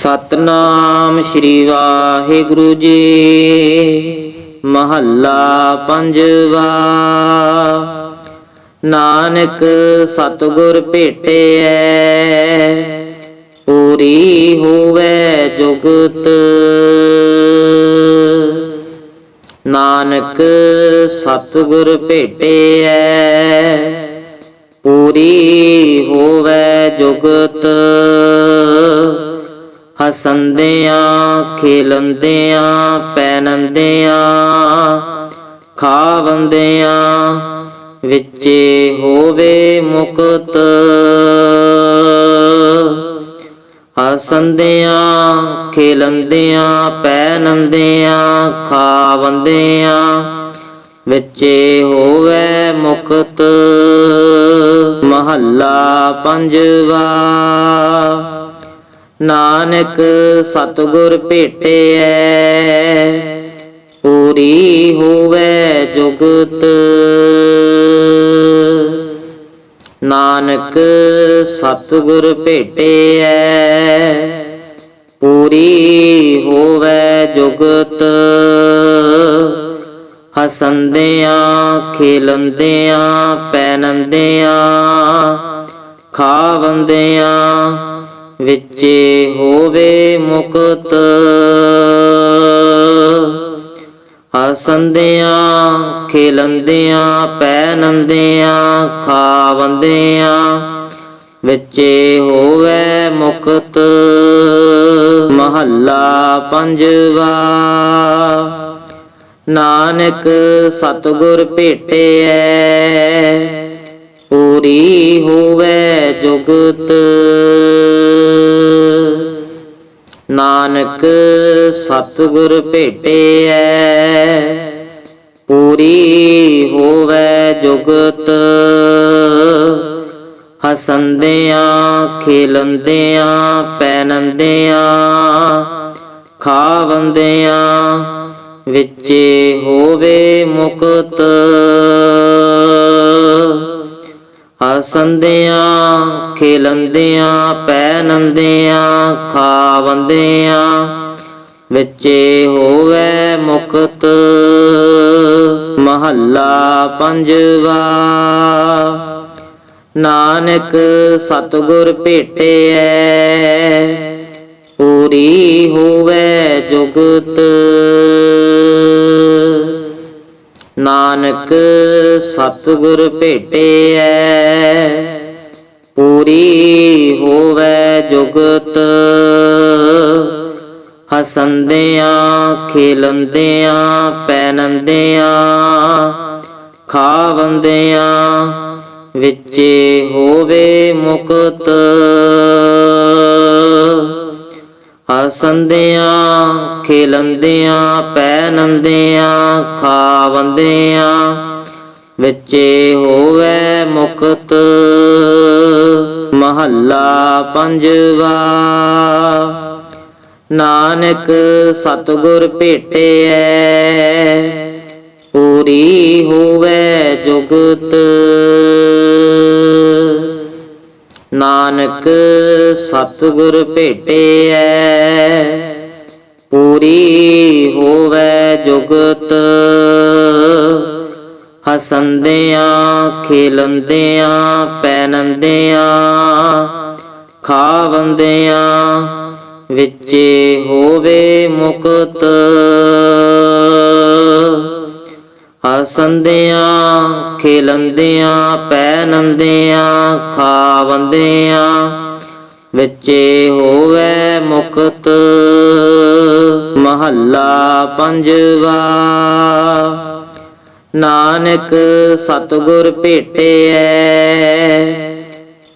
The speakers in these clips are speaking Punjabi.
ਸਤਨਾਮ ਸ੍ਰੀ ਵਾਹਿਗੁਰੂ ਜੀ। ਮਹੱਲਾ ਪੰਜਵਾ। ਨਾਨਕ ਸਤਿਗੁਰ ਭੇਟਿਐ, ਪੂਰੀ ਹੋਵੇ ਜੁਗਤ। ਨਾਨਕ ਸਤਿਗੁਰ ਭੇਟਿਐ, ਪੂਰੀ ਹੋਵੇ ਜੁਗਤ। ਹਸੰਦਿਆਂ, ਖੇਲੰਦਿਆਂ ਪੈਨੰਦਿਆਂ ਖਾਵੰਦਿਆਂ, ਵਿੱਚੇ ਹੋਵੇ ਮੁਕਤ। ਹਸੰਦਿਆਂ, ਖੇਲੰਦਿਆਂ ਪੈਨੰਦਿਆਂ ਖਾਵੰਦਿਆਂ, ਵਿੱਚੇ ਹੋਵੇ ਮੁਕਤ। ਮਹੱਲਾ ਪੰਜਵਾ। ਨਾਨਕ ਸਤਿਗੁਰ ਭੇਟਿਐ, ਪੂਰੀ ਹੋਵੇ ਜੁਗਤ। ਨਾਨਕ ਸਤਿਗੁਰ ਭੇਟਿਐ, ਪੂਰੀ ਹੋਵੇ ਜੁਗਤ। ਹਸੰਦਿਆਂ, ਖੇਲੰਦਿਆਂ ਪੈਨੰਦਿਆਂ ਖਾਵੰਦਿਆਂ ਵਿੱਚੇ ਹੋਵੇ ਮੁਕਤ। ਹਸੰਦਿਆਂ, ਖੇਲੰਦਿਆਂ ਪੈਨੰਦਿਆਂ ਖਾਵੰਦਿਆਂ ਵਿੱਚੇ ਹੋਵੇ ਮੁਕਤ। ਮਹੱਲਾ ਪੰਜਵਾ, ਨਾਨਕ ਸਤਿਗੁਰ ਭੇਟਿਐ ਪੂਰੀ ਹੋਵੇ ਜੁਗਤ। ਨਾਨਕ ਸਤਿਗੁਰ ਭੇਟਿਐ, ਪੂਰੀ ਹੋਵੇ ਜੁਗਤ। ਹਸੰਦਿਆਂ, ਖੇਲੰਦਿਆਂ ਪੈਨੰਦਿਆਂ ਖਾਵੰਦਿਆਂ ਵਿੱਚੇ ਹੋਵੇ ਮੁਕਤ। ਹਸੰਦਿਆਂ, ਖੇਲੰਦਿਆਂ ਪੈਨੰਦਿਆਂ ਖਾਵੰਦਿਆਂ, ਵਿੱਚੇ ਹੋਵੇ ਮੁਕਤ ਮਹੱਲਾ ਪੰਜਵਾ। ਨਾਨਕ ਸਤਿਗੁਰ ਭੇਟਿਐ, ਪੂਰੀ ਹੋਵੇ ਜੁਗਤ ਨਾਨਕ ਸਤਿਗੁਰ ਭੇਟਿਐ ਪੂਰੀ ਹੋਵੇ ਜੁਗਤ। ਹਸੰਦਿਆਂ ਖੇਲੰਦਿਆਂ ਪੈਨੰਦਿਆਂ ਖਾਵੰਦਿਆਂ ਵਿੱਚੇ ਹੋਵੇ ਮੁਕਤ। ਹਸੰਦਿਆਂ, ਖੇਲੰਦਿਆਂ ਪੈਨੰਦਿਆਂ ਖਾਵੰਦਿਆਂ, ਵਿੱਚੇ ਹੋਵੇ ਮੁਕਤ ਮਹੱਲਾ ਪੰਜਵਾ। ਨਾਨਕ ਸਤਿਗੁਰ ਭੇਟਿਐ, ਪੂਰੀ ਹੋਵੇ ਜੁਗਤ। ਨਾਨਕ ਸਤਿਗੁਰ ਭੇਟਿਐ ਪੂਰੀ ਹੋਵੇ ਜੁਗਤ। ਹਸੰਦਿਆਂ ਖੇਲੰਦਿਆਂ ਪੈਨੰਦਿਆਂ ਖਾਵੰਦਿਆਂ ਵਿੱਚੇ ਹੋਵੇ ਮੁਕਤ। ਹਸੰਦਿਆਂ, ਖੇਲੰਦਿਆਂ ਪੈਨੰਦਿਆਂ ਖਾਵੰਦਿਆਂ, ਵਿੱਚੇ ਹੋਵੇ ਮੁਕਤ ਮਹੱਲਾ ਪੰਜਵਾ। ਨਾਨਕ ਸਤਿਗੁਰ ਭੇਟਿਐ,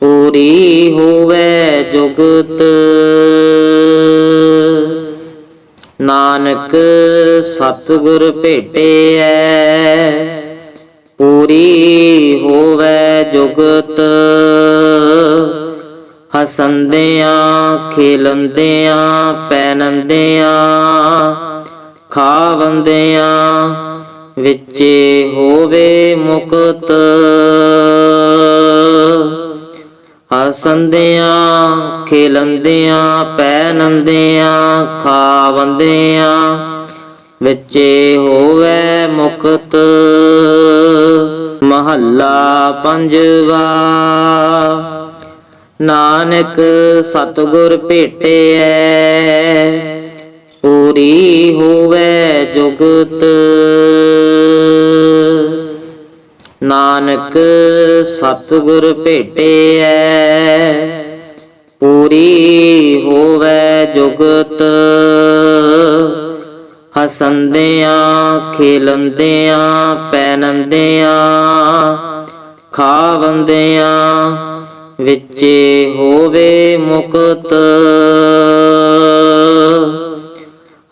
ਪੂਰੀ ਹੋਵੇ ਜੁਗਤ। ਨਾਨਕ ਸਤਿਗੁਰ ਭੇਟਿਐ ਪੂਰੀ ਹੋਵੇ ਜੁਗਤ। ਹਸੰਦਿਆਂ ਖੇਲੰਦਿਆਂ ਪੈਨੰਦਿਆਂ ਖਾਵੰਦਿਆਂ ਵਿੱਚੇ ਹੋਵੇ ਮੁਕਤ। ਹਸੰਦਿਆਂ, ਖੇਲੰਦਿਆਂ ਪੈਨੰਦਿਆਂ ਖਾਵੰਦਿਆਂ, ਵਿੱਚੇ ਹੋਵੇ ਮੁਕਤ ਮਹੱਲਾ ਪੰਜਵਾ। ਨਾਨਕ ਸਤਿਗੁਰ ਭੇਟਿਐ, ਪੂਰੀ ਹੋਵੇ ਜੁਗਤ। ਨਾਨਕ ਸਤਿਗੁਰ ਭੇਟਿਐ ਪੂਰੀ ਹੋਵੇ ਜੁਗਤ। ਹਸੰਦਿਆਂ, ਖੇਲੰਦਿਆਂ ਪੈਨੰਦਿਆਂ ਖਾਵੰਦਿਆਂ ਵਿੱਚੇ ਹੋਵੇ ਮੁਕਤ।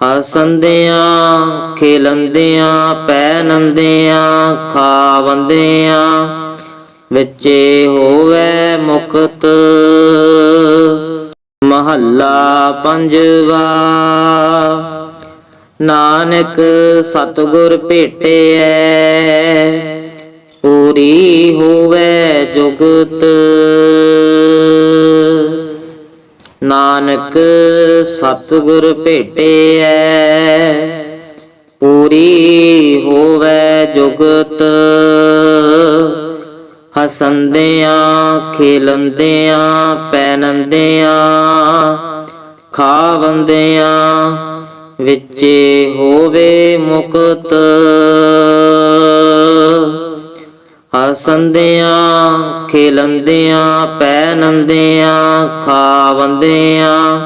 ਹਸੰਦਿਆਂ, ਖੇਲੰਦਿਆਂ ਪੈਨੰਦਿਆਂ ਖਾਵੰਦਿਆਂ ਵਿੱਚੇ ਹੋਵੇ ਮੁਕਤ। ਮਹੱਲਾ ਪੰਜਵਾ, ਨਾਨਕ ਸਤਿਗੁਰ ਭੇਟਿਐ। ਪੂਰੀ ਹੋਵੇ ਜੁਗਤ। ਨਾਨਕ ਸਤਿਗੁਰ ਭੇਟਿਐ। ਪੂਰੀ ਹੋਵੇ ਜੁਗਤ। ਹਸੰਦਿਆਂ, ਖੇਲੰਦਿਆਂ ਪੈਨੰਦਿਆਂ ਖਾਵੰਦਿਆਂ, ਵਿੱਚੇ ਹੋਵੇ ਮੁਕਤ। ਹਸੰਦਿਆਂ, ਖੇਲੰਦਿਆਂ ਪੈਨੰਦਿਆਂ ਖਾਵੰਦਿਆਂ,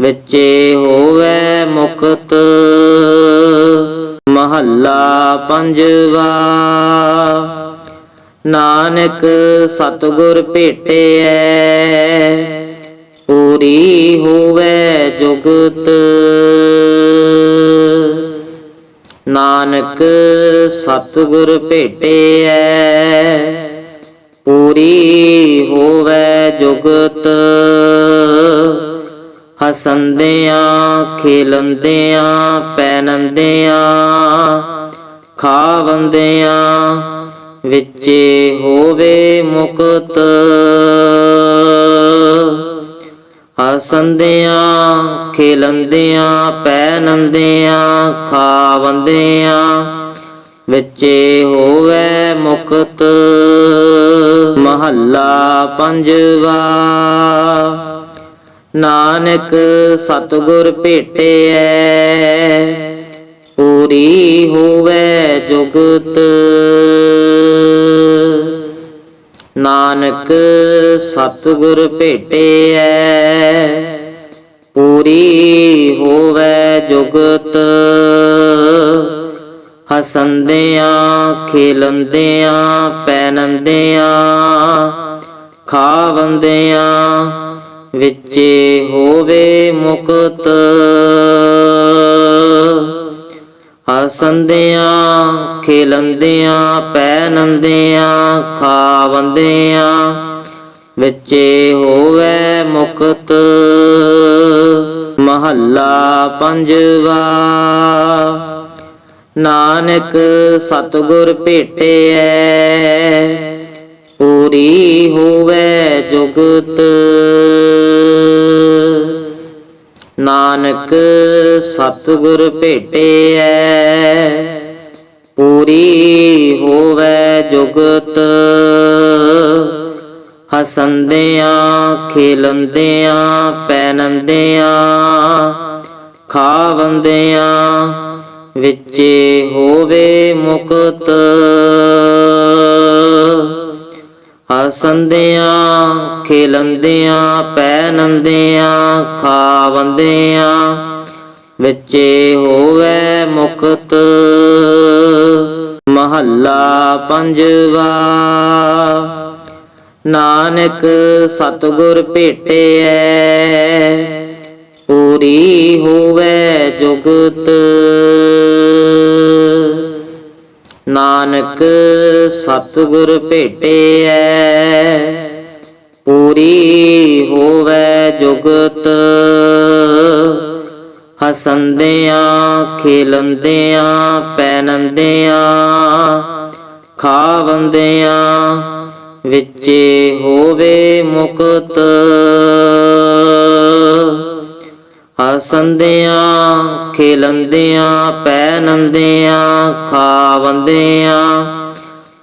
ਵਿੱਚੇ ਹੋਵੇ ਮੁਕਤ। ਮਹੱਲਾ ਪੰਜਵਾ। ਨਾਨਕ ਸਤਿਗੁਰ ਭੇਟਿਐ, ਪੂਰੀ ਹੋਵੇ ਜੁਗਤ। ਨਾਨਕ ਸਤਿਗੁਰ ਭੇਟਿਐ, ਪੂਰੀ ਹੋਵੇ ਜੁਗਤ। ਹਸੰਦਿਆਂ, ਖੇਲੰਦਿਆਂ ਪੈਨੰਦਿਆਂ ਖਾਵੰਦਿਆਂ ਵਿੱਚੇ ਹੋਵੇ ਮੁਕਤ। ਹਸੰਦਿਆਂ ਖੇਲੰਦਿਆਂ, ਪੈਨੰਦਿਆਂ, ਖਾਵੰਦਿਆਂ ਵਿੱਚੇ ਹੋਵੇ ਮੁਕਤ। ਮਹੱਲਾ ਪੰਜਵਾ, ਨਾਨਕ ਸਤਿਗੁਰ ਭੇਟਿਐ। ਪੂਰੀ ਹੋਵੇ ਜੁਗਤ। ਨਾਨਕ ਸਤਿਗੁਰ ਭੇਟਿਐ, ਪੂਰੀ ਹੋਵੇ ਜੁਗਤ। ਹਸੰਦਿਆਂ, ਖੇਲੰਦਿਆਂ ਪੈਨੰਦਿਆਂ ਖਾਵੰਦਿਆਂ ਵਿੱਚੇ ਹੋਵੇ ਮੁਕਤ। ਹਸੰਦਿਆਂ, ਖੇਲੰਦਿਆਂ ਪੈਨੰਦਿਆਂ ਖਾਵੰਦਿਆਂ, ਵਿੱਚੇ ਹੋਵੇ ਮੁਕਤ ਮਹੱਲਾ ਪੰਜਵਾ। ਨਾਨਕ ਸਤਿਗੁਰ ਭੇਟਿਐ, ਪੂਰੀ ਹੋਵੇ ਜੁਗਤ ਨਾਨਕ ਸਤਿਗੁਰ ਭੇਟਿਐ ਪੂਰੀ ਹੋਵੇ ਜੁਗਤ। ਹਸੰਦਿਆਂ ਖੇਲੰਦਿਆਂ ਪੈਨੰਦਿਆਂ ਖਾਵੰਦਿਆਂ ਵਿੱਚੇ ਹੋਵੇ ਮੁਕਤ। ਹਸੰਦਿਆਂ, ਖੇਲੰਦਿਆਂ ਪੈਨੰਦਿਆਂ ਖਾਵੰਦਿਆਂ, ਵਿੱਚੇ ਹੋਵੇ ਮੁਕਤ ਮਹੱਲਾ ਪੰਜਵਾ। ਨਾਨਕ ਸਤਿਗੁਰ ਭੇਟਿਐ, ਪੂਰੀ ਹੋਵੇ ਜੁਗਤ। ਨਾਨਕ ਸਤਿਗੁਰ ਭੇਟਿਐ ਪੂਰੀ ਹੋਵੇ ਜੁਗਤ। ਹਸੰਦਿਆਂ ਖੇਲੰਦਿਆਂ ਪੈਨੰਦਿਆਂ ਖਾਵੰਦਿਆਂ ਵਿੱਚੇ ਹੋਵੇ ਮੁਕਤ। ਹਸੰਦਿਆਂ, ਖੇਲੰਦਿਆਂ ਪੈਨੰਦਿਆਂ ਖਾਵੰਦਿਆਂ,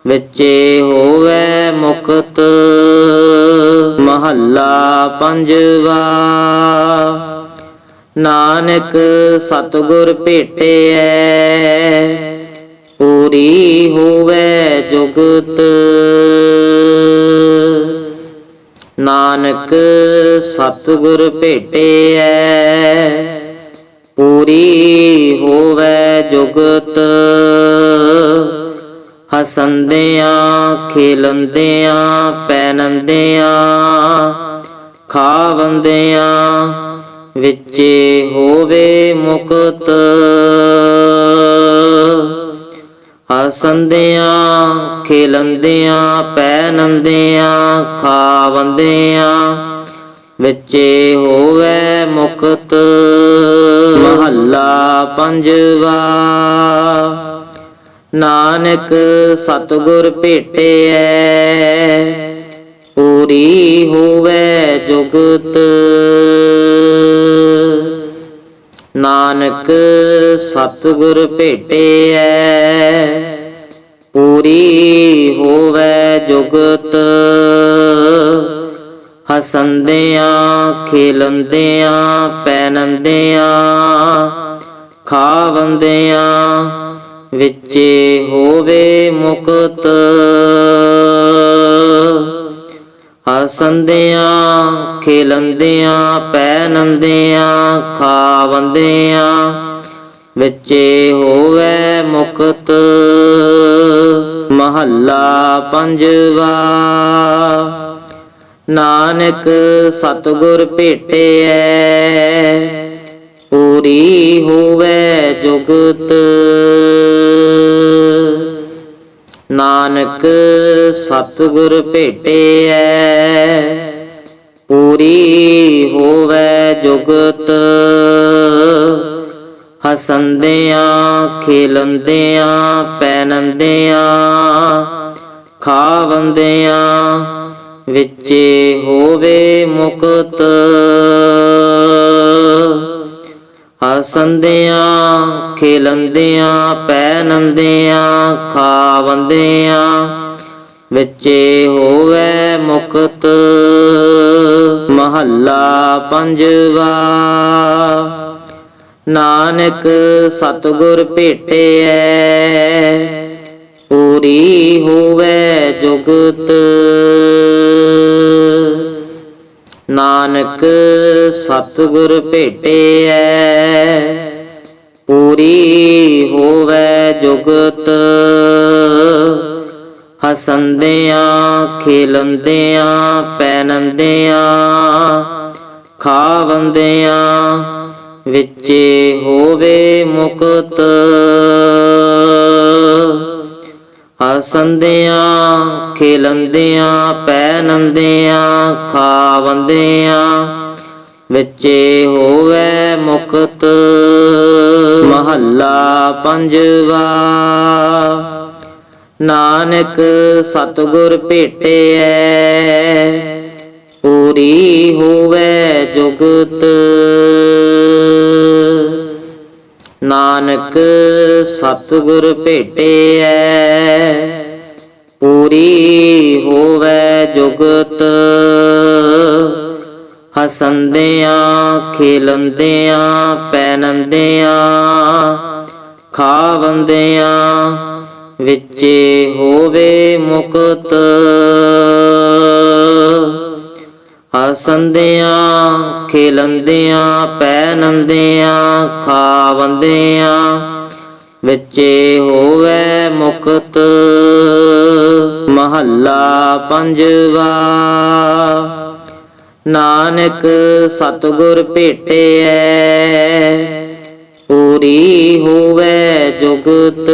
ਵਿੱਚੇ ਹੋਵੇ ਮੁਕਤ ਮਹੱਲਾ ਪੰਜਵਾ। ਨਾਨਕ ਸਤਿਗੁਰ ਭੇਟਿਐ, ਪੂਰੀ ਹੋਵੇ ਜੁਗਤ। ਨਾਨਕ ਸਤਿਗੁਰ ਭੇਟਿਐ ਪੂਰੀ ਹੋਵੇ ਜੁਗਤ। ਹਸੰਦਿਆਂ ਖੇਲੰਦਿਆਂ ਪੈਨੰਦਿਆਂ ਖਾਵੰਦਿਆਂ ਵਿੱਚੇ ਹੋਵੇ ਮੁਕਤ। ਹਸੰਦਿਆਂ ਖੇਲੰਦਿਆਂ ਪੈਨੰਦਿਆਂ ਖਾਵੰਦਿਆਂ ਵਿੱਚੇ ਹੋਵੇ ਮੁਕਤ ਮਹੱਲਾ ਪੰਜਵਾ। ਨਾਨਕ ਸਤਿਗੁਰ ਭੇਟਿਐ, ਪੂਰੀ ਹੋਵੇ ਜੁਗਤ ਨਾਨਕ ਸਤਿਗੁਰ ਭੇਟਿਐ ਪੂਰੀ ਹੋਵੇ ਜੁਗਤ। ਹਸੰਦਿਆਂ ਖੇਲੰਦਿਆਂ ਪੈਨੰਦਿਆਂ ਖਾਵੰਦਿਆਂ ਵਿੱਚੇ ਹੋਵੇ ਮੁਕਤ। ਹਸੰਦਿਆਂ, ਖੇਲੰਦਿਆਂ ਪੈਨੰਦਿਆਂ ਖਾਵੰਦਿਆਂ, ਵਿੱਚੇ ਹੋਵੇ ਮੁਕਤ ਮਹੱਲਾ ਪੰਜਵਾ। ਨਾਨਕ ਸਤਿਗੁਰ ਭੇਟਿਐ, ਪੂਰੀ ਹੋਵੇ ਜੁਗਤ ਨਾਨਕ ਸਤਿਗੁਰ ਭੇਟਿਐ ਪੂਰੀ ਹੋਵੇ ਜੁਗਤ। ਹਸੰਦਿਆਂ ਖੇਲੰਦਿਆਂ ਪੈਨੰਦਿਆਂ ਖਾਵੰਦਿਆਂ ਵਿੱਚੇ ਹੋਵੇ ਮੁਕਤ। ਹਸੰਦਿਆਂ, ਖੇਲੰਦਿਆਂ ਪੈਨੰਦਿਆਂ ਖਾਵੰਦਿਆਂ, ਵਿੱਚੇ ਹੋਵੇ ਮੁਕਤ ਮਹੱਲਾ ਪੰਜਵਾ। ਨਾਨਕ ਸਤਿਗੁਰ ਭੇਟਿਐ, ਪੂਰੀ ਹੋਵੇ ਜੁਗਤ। ਨਾਨਕ ਸਤਿਗੁਰ ਭੇਟਿਐ ਪੂਰੀ ਹੋਵੇ ਜੁਗਤ। ਹਸੰਦਿਆਂ ਖੇਲੰਦਿਆਂ ਪੈਨੰਦਿਆਂ ਖਾਵੰਦਿਆਂ ਵਿੱਚੇ ਹੋਵੇ ਮੁਕਤ। ਹਸੰਦਿਆਂ, ਖੇਲੰਦਿਆਂ ਪੈਨੰਦਿਆਂ ਖਾਵੰਦਿਆਂ, ਵਿੱਚੇ ਹੋਵੇ ਮੁਕਤ ਮਹੱਲਾ ਪੰਜਵਾ। ਨਾਨਕ ਸਤਿਗੁਰ ਭੇਟਿਐ, ਪੂਰੀ ਹੋਵੇ ਜੁਗਤ। ਨਾਨਕ ਸਤਿਗੁਰ ਭੇਟਿਐ ਪੂਰੀ ਹੋਵੇ ਜੁਗਤ। ਹਸੰਦਿਆਂ ਖੇਲੰਦਿਆਂ ਪੈਨੰਦਿਆਂ ਖਾਵੰਦਿਆਂ ਵਿੱਚੇ ਹੋਵੇ ਮੁਕਤ। ਹਸੰਦਿਆਂ, ਖੇਲੰਦਿਆਂ ਪੈਨੰਦਿਆਂ ਖਾਵੰਦਿਆਂ, ਵਿੱਚੇ ਹੋਵੇ ਮੁਕਤ ਮਹੱਲਾ ਪੰਜਵਾ। ਨਾਨਕ ਸਤਿਗੁਰ ਭੇਟਿਐ, ਪੂਰੀ ਹੋਵੇ ਜੁਗਤ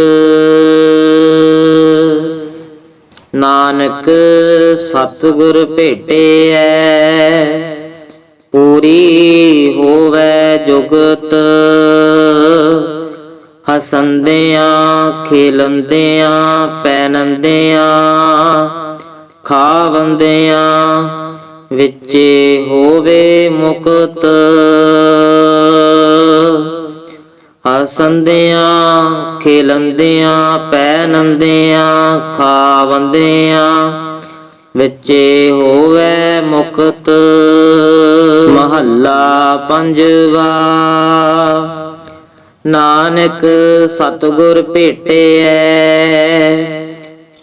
ਨਾਨਕ ਸਤਿਗੁਰ ਭੇਟਿਐ ਪੂਰੀ ਹੋਵੇ ਜੁਗਤ। ਹਸੰਦਿਆਂ ਖੇਲੰਦਿਆਂ ਪੈਨੰਦਿਆਂ ਖਾਵੰਦਿਆਂ ਵਿੱਚੇ ਹੋਵੇ ਮੁਕਤ। ਹਸੰਦਿਆਂ, ਖੇਲੰਦਿਆਂ ਪੈਨੰਦਿਆਂ ਖਾਵੰਦਿਆਂ, ਵਿੱਚੇ ਹੋਵੇ ਮੁਕਤ ਮਹੱਲਾ ਪੰਜਵਾ। ਨਾਨਕ ਸਤਿਗੁਰ ਭੇਟਿਐ,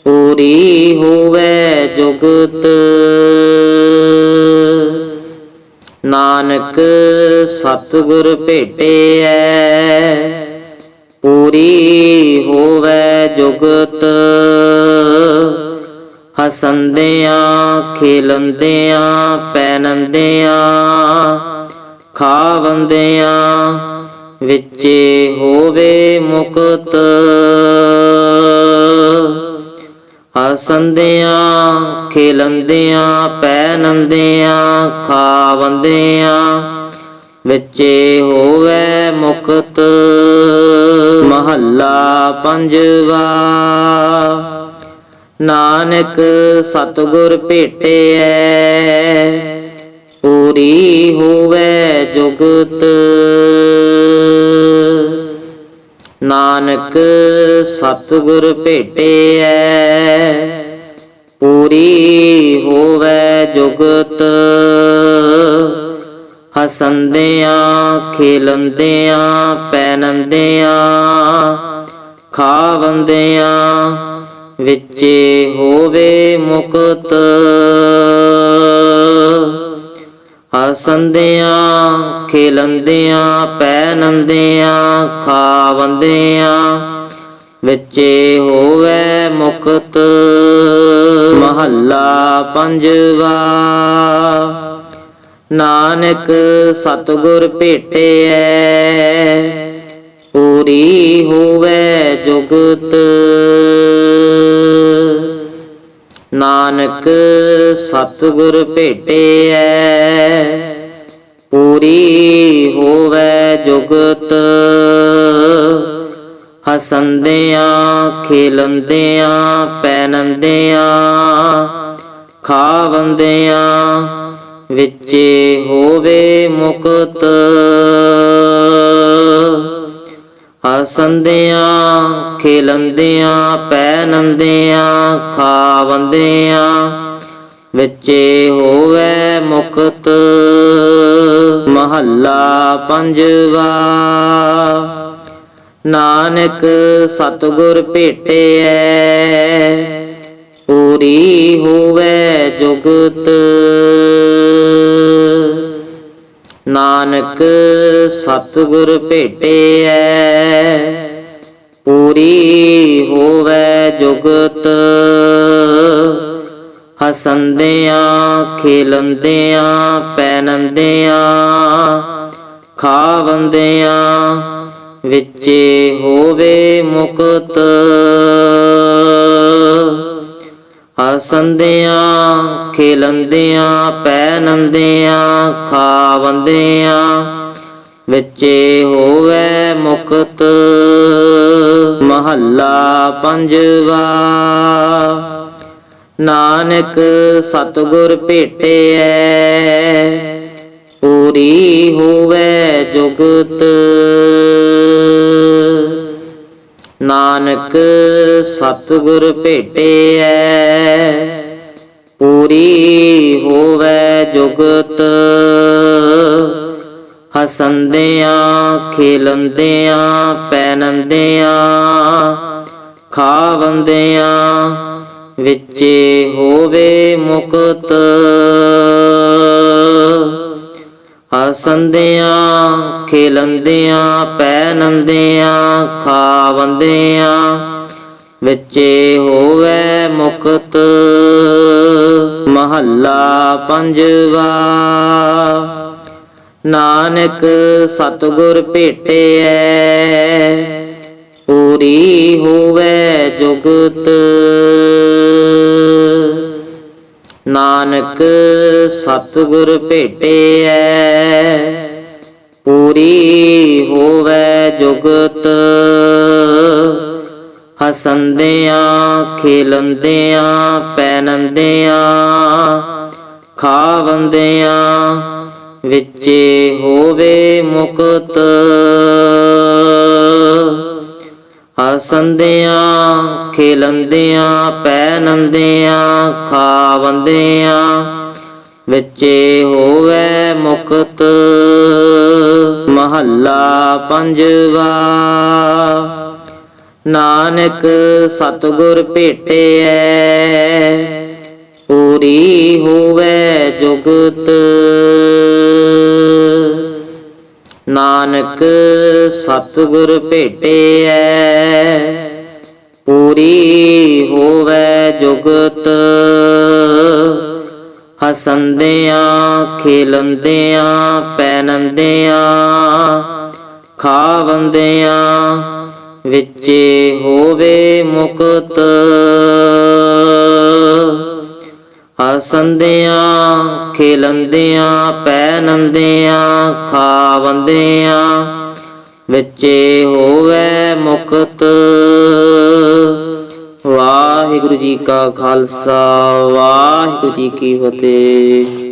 ਪੂਰੀ ਹੋਵੇ ਜੁਗਤ। ਨਾਨਕ ਸਤਿਗੁਰ ਭੇਟਿਐ ਪੂਰੀ ਹੋਵੇ ਜੁਗਤ। ਹਸੰਦਿਆਂ ਖੇਲੰਦਿਆਂ ਪੈਨੰਦਿਆਂ ਖਾਵੰਦਿਆਂ ਵਿੱਚੇ ਹੋਵੇ ਮੁਕਤ। ਹਸੰਦਿਆਂ, ਖੇਲੰਦਿਆਂ ਪੈਨੰਦਿਆਂ ਖਾਵੰਦਿਆਂ, ਵਿੱਚੇ ਹੋਵੇ ਮੁਕਤ ਮਹੱਲਾ ਪੰਜਵਾ। ਨਾਨਕ ਸਤਿਗੁਰ ਭੇਟਿਐ, ਪੂਰੀ ਹੋਵੇ ਜੁਗਤ ਨਾਨਕ ਸਤਿਗੁਰ ਭੇਟਿਐ ਪੂਰੀ ਹੋਵੇ ਜੁਗਤ। ਹਸੰਦਿਆਂ ਖੇਲੰਦਿਆਂ ਪੈਨੰਦਿਆਂ ਖਾਵੰਦਿਆਂ ਵਿੱਚੇ ਹੋਵੇ ਮੁਕਤ। ਹਸੰਦਿਆਂ, ਖੇਲੰਦਿਆਂ ਪੈਨੰਦਿਆਂ ਖਾਵੰਦਿਆਂ, ਵਿੱਚੇ ਹੋਵੇ ਮੁਕਤ ਮਹੱਲਾ ਪੰਜਵਾ। ਨਾਨਕ ਸਤਿਗੁਰ ਭੇਟਿਐ, ਪੂਰੀ ਹੋਵੇ ਜੁਗਤ। ਨਾਨਕ ਸਤਿਗੁਰ ਭੇਟਿਐ ਪੂਰੀ ਹੋਵੇ ਜੁਗਤ। ਹਸੰਦਿਆਂ ਖੇਲੰਦਿਆਂ ਪੈਨੰਦਿਆਂ ਖਾਵੰਦਿਆਂ ਵਿੱਚੇ ਹੋਵੇ ਮੁਕਤ। ਹਸੰਦਿਆਂ, ਖੇਲੰਦਿਆਂ ਪੈਨੰਦਿਆਂ ਖਾਵੰਦਿਆਂ, ਵਿੱਚੇ ਹੋਵੇ ਮੁਕਤ ਮਹੱਲਾ ਪੰਜਵਾ। ਨਾਨਕ ਸਤਿਗੁਰ ਭੇਟਿਐ, ਪੂਰੀ ਹੋਵੇ ਜੁਗਤ ਨਾਨਕ ਸਤਿਗੁਰ ਭੇਟਿਐ ਪੂਰੀ ਹੋਵੇ ਜੁਗਤ। ਹਸੰਦਿਆਂ ਖੇਲੰਦਿਆਂ ਪੈਨੰਦਿਆਂ ਖਾਵੰਦਿਆਂ ਵਿੱਚੇ ਹੋਵੇ ਮੁਕਤ। ਹਸੰਦਿਆਂ, ਖੇਲੰਦਿਆਂ ਪੈਨੰਦਿਆਂ ਖਾਵੰਦਿਆਂ, ਵਿੱਚੇ ਹੋਵੇ ਮੁਕਤ ਮਹੱਲਾ ਪੰਜਵਾ। ਨਾਨਕ ਸਤਿਗੁਰ ਭੇਟਿਐ, ਪੂਰੀ ਹੋਵੇ ਜੁਗਤ ਨਾਨਕ ਸਤਿਗੁਰ ਭੇਟਿਐ ਪੂਰੀ ਹੋਵੇ ਜੁਗਤ। ਹਸੰਦਿਆਂ ਖੇਲੰਦਿਆਂ ਪੈਨੰਦਿਆਂ ਖਾਵੰਦਿਆਂ ਵਿੱਚੇ ਹੋਵੇ ਮੁਕਤ। ਹਸੰਦਿਆਂ ਖੇਲੰਦਿਆਂ ਪੈਨੰਦਿਆਂ ਖਾਵੰਦਿਆਂ ਵਿੱਚੇ ਹੋਵੇ ਮੁਕਤ ਮਹੱਲਾ ਪੰਜਵਾ। ਨਾਨਕ ਸਤਿਗੁਰ ਭੇਟਿਐ, ਪੂਰੀ ਹੋਵੇ ਜੁਗਤ। ਨਾਨਕ ਸਤਿਗੁਰ ਭੇਟਿਐ ਪੂਰੀ ਹੋਵੇ ਜੁਗਤ। ਹਸੰਦਿਆਂ ਖੇਲੰਦਿਆਂ ਪੈਨੰਦਿਆਂ ਖਾਵੰਦਿਆਂ ਵਿੱਚੇ ਹੋਵੇ ਮੁਕਤ। ਹਸੰਦਿਆਂ, ਖੇਲੰਦਿਆਂ ਪੈਨੰਦਿਆਂ ਖਾਵੰਦਿਆਂ, ਵਿੱਚੇ ਹੋਵੇ ਮੁਕਤ ਮਹੱਲਾ ਪੰਜਵਾ। ਨਾਨਕ ਸਤਿਗੁਰ ਭੇਟਿਐ, ਪੂਰੀ ਹੋਵੇ ਜੁਗਤ ਨਾਨਕ ਸਤਿਗੁਰ ਭੇਟਿਐ ਪੂਰੀ ਹੋਵੇ ਜੁਗਤ। ਹਸੰਦਿਆਂ ਖੇਲੰਦਿਆਂ ਪੈਨੰਦਿਆਂ ਖਾਵੰਦਿਆਂ ਵਿੱਚੇ ਹੋਵੇ ਮੁਕਤ। ਹਸੰਦਿਆਂ, ਖੇਲੰਦਿਆਂ ਪੈਨੰਦਿਆਂ ਖਾਵੰਦਿਆਂ, ਵਿੱਚੇ ਹੋਵੇ ਮੁਕਤ। ਵਾਹਿਗੁਰੂ ਜੀ ਕਾ ਖਾਲਸਾ, ਵਾਹਿਗੁਰੂ ਜੀ ਕੀ ਫਤਿਹ।